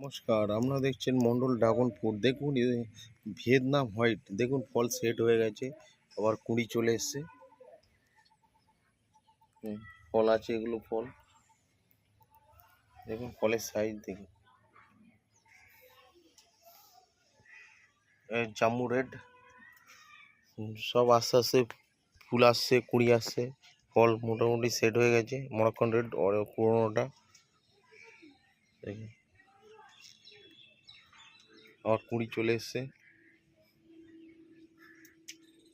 নমস্কার, আপনারা দেখছেন মন্ডল ড্রাগন ফ্রুট দেখুন ভিয়েতনাম হোয়াইট, দেখুন, ফল সেট হয়ে গেছে, আবার কুঁড়ি চলে এসছে। ফল আছে এগুলো, ফল। দেখুন, ফলের সাইজ দেখুন। এ জাম্বু রেড সব আস্তে আস্তে ফুল আসছে, কুঁড়ি আসছে, ফল মোটামুটি সেট হয়ে গেছে, মরক্কন রেড পুরোনোটা। দেখুন। আবার কুঁড়ি চলে এসছে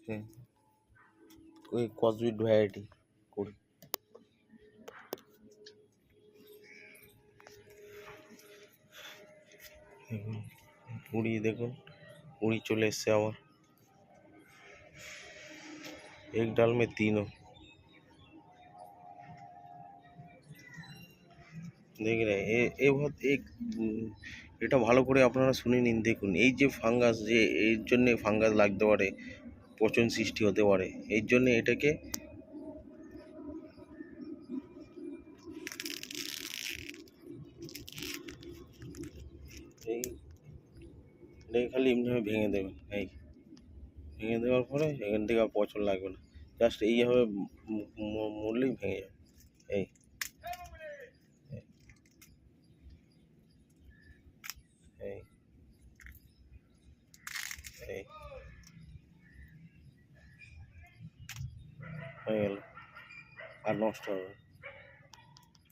হুম ওই কসবিট ভ্যারাইটি কুড়ি হুম, কুড়ি দেখুন কুড়ি চলে এসছে আবার এক ডাল মে তিন हो দেখ রে এ এ বহুত এক উম, এটা ভালো করে আপনারা শুনে নিন। দেখুন, এই যে ফাঙ্গাস, যে এর জন্য ফাঙ্গাস লাগতে পারে, পচন সৃষ্টি হতে পারে, এর জন্য এটাকে এই এটাকে খালি এমনিভাবে ভেঙে দেবেন, এই ভেঙে দেওয়ার পরে এখান থেকে আর পচন লাগবে না। জাস্ট এইভাবে মু- মু- ভেঙে যাবে, এই। এই হয়ে গেল। আর নষ্ট হবে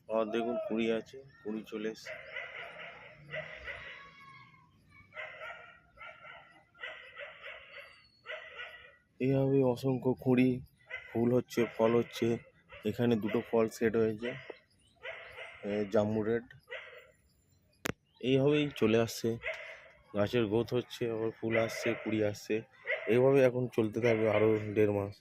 আর দেখুন, কুড়ি আছে, কুড়ি চলে এসছে। এইভাবে অসংখ্য কুড়ি, ফুল হচ্ছে, ফল হচ্ছে। এখানে দুটো ফল সেট হয়েছে। এ, জাম্বু রেড। এইভাবেই চলে আসছে। গাছের গ্রোথ হচ্ছে, আবার ফুল আসছে, কুড়ি আসছে। এইভাবে এখন চলতে থাকবে আরও দেড় মাস।